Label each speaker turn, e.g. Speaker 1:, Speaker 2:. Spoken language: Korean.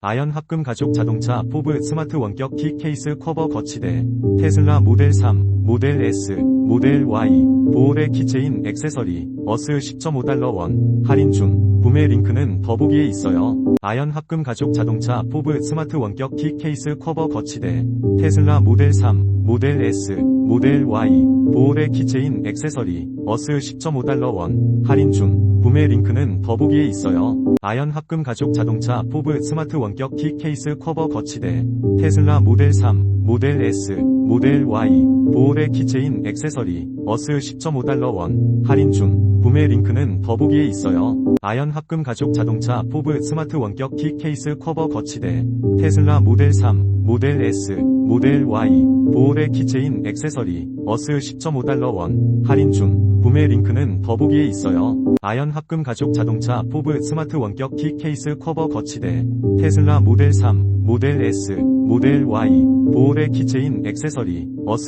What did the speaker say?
Speaker 1: 아연 합금 가족 자동차 포브 스마트 원격 키 케이스 커버 거치대. 테슬라 모델 3, 모델 S, 모델 Y 보홀의 키체인 액세서리 어스 10.5달러 원 할인 중 구매 링크는 더보기에 있어요. 아연 합금 가족 자동차 포브 스마트 원격 키 케이스 커버 거치대 테슬라 모델 3, 모델 S, 모델 Y 보홀의 키체인 액세서리 어스 10.5달러 원 할인 중 구매 링크는 더보기에 있어요. 아연 합금 가족 자동차 포브 스마트 원격 키 케이스 커버 거치대 테슬라 모델 3, 모델 S, 모델 Y 보홀의 키체인 액세서리 어스 10.5달러 원 할인 중 구매 링크는 더보기에 있어요. 아연 합금 가족 자동차 포브 스마트 원격 키 케이스 커버 거치대 테슬라 모델 3, 모델 S, 모델 Y 보홀의 키체인 액세서리 어스 10.5달러 원 할인 중 구매 링크는 더보기에 있어요. 아연 합금 가족 자동차 포브 스마트 원격 키 케이스 커버 거치대 테슬라 모델 3, 모델 S, 모델 Y 보홀의 키체인 액세서리 어스